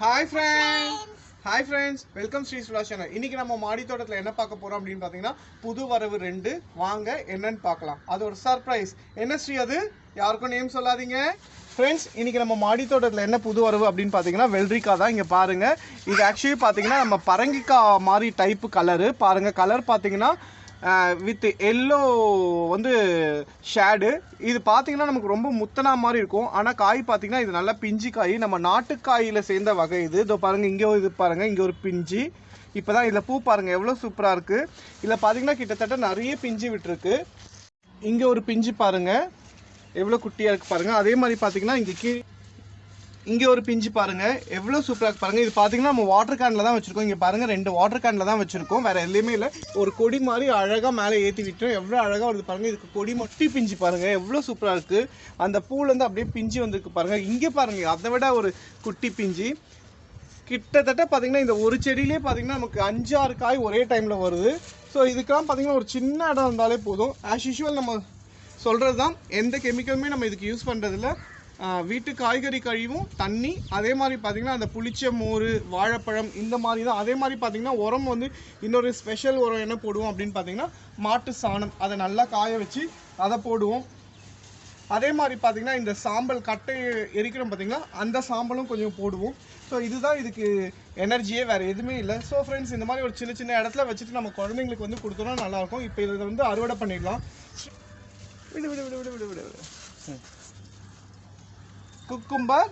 Hi friends hi friends welcome Sri Sula channel இன்னைக்கு நம்ம மாடி தோட்டத்தில் என்ன பார்க்க போறோம் அப்படின்னு பார்த்தீங்கன்னா புது வரவு ரெண்டு. வாங்க என்னன்னு பார்க்கலாம். அது ஒரு சர்ப்ரைஸ் என்ன ஸ்ரீ அது? யாருக்கும் நேம் சொல்லாதீங்க. ஃப்ரெண்ட்ஸ் இன்னைக்கு நம்ம மாடி தோட்டத்தில் என்ன புது வரவு அப்படின்னு பார்த்தீங்கன்னா வெள்ளரிக்காய் தான் இங்கே பாருங்க. இது ஆக்சுவலி பார்த்தீங்கன்னா நம்ம பரங்கிக்காய் மாதிரி டைப்பு கலரு பாருங்க கலர் பார்த்தீங்கன்னா வித் எல்லோ வந்து ஷேடு இது பார்த்தீங்கன்னா நமக்கு ரொம்ப முத்தனா மாதிரி இருக்கும். ஆனால் காய் பார்த்தீங்கன்னா இது நல்லா பிஞ்சு காய். நம்ம நாட்டுக்காயில் சேர்ந்த வகை இது. இதோ பாருங்கள் இங்கே இது பாருங்கள் இங்கே ஒரு பிஞ்சு. இப்போ தான் இதில் பூ பாருங்கள் எவ்வளோ சூப்பராக இருக்குது இதில் பார்த்தீங்கன்னா கிட்டத்தட்ட நிறைய பிஞ்சு விட்டுருக்கு. இங்கே ஒரு பிஞ்சு பாருங்கள் எவ்வளோ குட்டியாக இருக்குது பாருங்கள் அதே மாதிரி பார்த்தீங்கன்னா இங்கே கீழே இங்கே ஒரு பிஞ்சு பாருங்கள் எவ்வளோ சூப்பராக பாருங்கள் இது பார்த்தீங்கன்னா நம்ம வாட்டர் கேனில் தான் வச்சுருக்கோம். இங்கே பாருங்கள் ரெண்டு வாட்டர் கேனில் தான் வச்சுருக்கோம். வேறு எதுலையுமே இல்லை. ஒரு கொடி மாதிரி அழகாக மேலே ஏற்றி விட்டோம் எவ்வளோ அழகாக வருது பாருங்கள் இதுக்கு கொடி மொட்டி பிஞ்சு பாருங்கள் எவ்வளோ சூப்பராக இருக்குது அந்த பூலேருந்து அப்படியே பிஞ்சு வந்திருக்கு பாருங்கள் இங்கே பாருங்கள் அதை விட ஒரு குட்டி பிஞ்சு. கிட்டத்தட்ட பார்த்தீங்கன்னா இந்த ஒரு செடியிலே பார்த்தீங்கன்னா நமக்கு அஞ்சாறு காய் ஒரே டைமில் வருது. ஸோ இதுக்கெல்லாம் பார்த்தீங்கன்னா ஒரு சின்ன இடம் இருந்தாலே போதும். ஆஸ் யூஷுவல் நம்ம சொல்கிறது தான் எந்த கெமிக்கலுமே நம்ம இதுக்கு யூஸ் பண்ணுறதில்ல வீட்டு காய்கறி கழிவும் தண்ணி அதே மாதிரி பார்த்தீங்கன்னா அந்த புளிச்ச மோர் வாழைப்பழம் இந்த மாதிரி தான். அதே மாதிரி பார்த்தீங்கன்னா உரம் வந்து இன்னொரு ஸ்பெஷல் உரம் என்ன போடுவோம் அப்படின்னு பார்த்தீங்கன்னா மாட்டு சாணம். அதை நல்லா காய வச்சு அதை போடுவோம். அதே மாதிரி பார்த்தீங்கன்னா இந்த சாம்பல் கட்டை எரிக்கிறோம் பார்த்தீங்கன்னா அந்த சாம்பலும் கொஞ்சம் போடுவோம். ஸோ இதுதான் இதுக்கு எனர்ஜியே வேறு எதுவுமே இல்லை. ஸோ ஃப்ரெண்ட்ஸ் இந்த மாதிரி ஒரு சின்ன சின்ன இடத்துல வச்சுட்டு நம்ம குழந்தைங்களுக்கு வந்து கொடுத்தோம்னா நல்லாயிருக்கும் இப்போ இதை வந்து அறுவடை பண்ணிடலாம். விடு விடு விடு விடு விடு விடு. விடு குக்கும்பர்.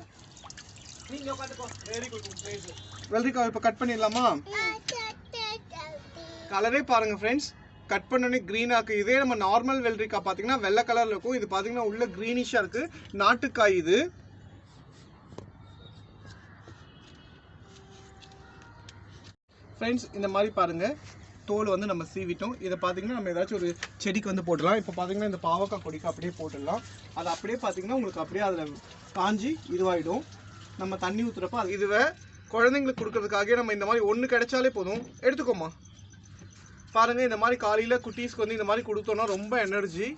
வெள்ளரிக்காய் இப்போ கட் பண்ணிடலாமா? கலரே பாருங்க ஃப்ரெண்ட்ஸ் கட் பண்ணோடனே க்ரீனாக்கு இதே நம்ம நார்மல் வெள்ளரிக்காய் பார்த்தீங்கன்னா வெள்ளை கலரில் இருக்கும். இது பார்த்தீங்கன்னா உள்ள க்ரீனிஷாக இருக்குது நாட்டுக்காய் இது. ஃப்ரெண்ட்ஸ் இந்த மாதிரி பாருங்கள் தோல் வந்து நம்ம சீவிட்டோம். இதை பார்த்தீங்கன்னா நம்ம ஏதாச்சும் ஒரு செடிக்கு வந்து போட்டுடலாம். இப்போ பார்த்தீங்கன்னா இந்த பாவக்காய் கொடிக்கு அப்படியே போட்டுடலாம். அது அப்படியே பார்த்தீங்கன்னா உங்களுக்கு அப்படியே அதில் காஞ்சி இதுவாகிடும் நம்ம தண்ணி ஊற்றுறப்ப அது இதுவே குழந்தைங்களுக்கு கொடுக்கறதுக்காக நம்ம இந்த மாதிரி ஒன்று கிடைச்சாலே போதும். எடுத்துக்கோமா பாருங்க இந்த மாதிரி காலையில் குட்டீஸ்க்கு வந்து இந்த மாதிரி கொடுத்தோன்னா ரொம்ப எனர்ஜி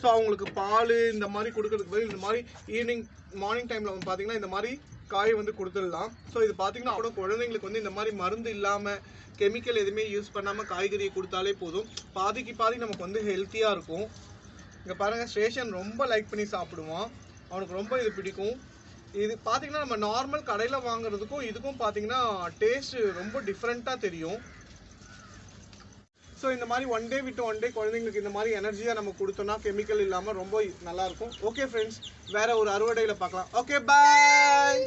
ஸோ அவங்களுக்கு பால் இந்த மாதிரி கொடுக்கறதுக்கு பதில் இந்த மாதிரி ஈவினிங் மார்னிங் டைமில் வந்து பார்த்தீங்கன்னா இந்த மாதிரி காய் வந்து கொடுத்துடலாம். ஸோ இது பார்த்தீங்கன்னா கூட குழந்தைங்களுக்கு வந்து இந்த மாதிரி மருந்து இல்லாமல் கெமிக்கல் எதுவுமே யூஸ் பண்ணாமல் காய்கறியை கொடுத்தாலே போதும். பாதிக்கு பாதி நமக்கு வந்து ஹெல்த்தியாக இருக்கும். இங்கே பாருங்கள் ஸ்டேஷன் ரொம்ப லைக் பண்ணி சாப்பிடுவான். அவனுக்கு ரொம்ப இது பிடிக்கும். இது பார்த்தீங்கன்னா நம்ம நார்மல் கடையில் வாங்குறதுக்கும் இதுக்கும் பார்த்தீங்கன்னா டேஸ்ட்டு ரொம்ப டிஃப்ரெண்ட்டாக தெரியும். ஸோ இந்த மாதிரி ஒன் டே விட்டு ஒன் டே குழந்தைங்களுக்கு இந்த மாதிரி எனர்ஜியாக நம்ம கொடுத்தோம்னா கெமிக்கல் இல்லாமல் ரொம்ப நல்லாயிருக்கும் ஓகே ஃப்ரெண்ட்ஸ் வேற ஒரு அறுவடையில் பார்க்கலாம். Okay bye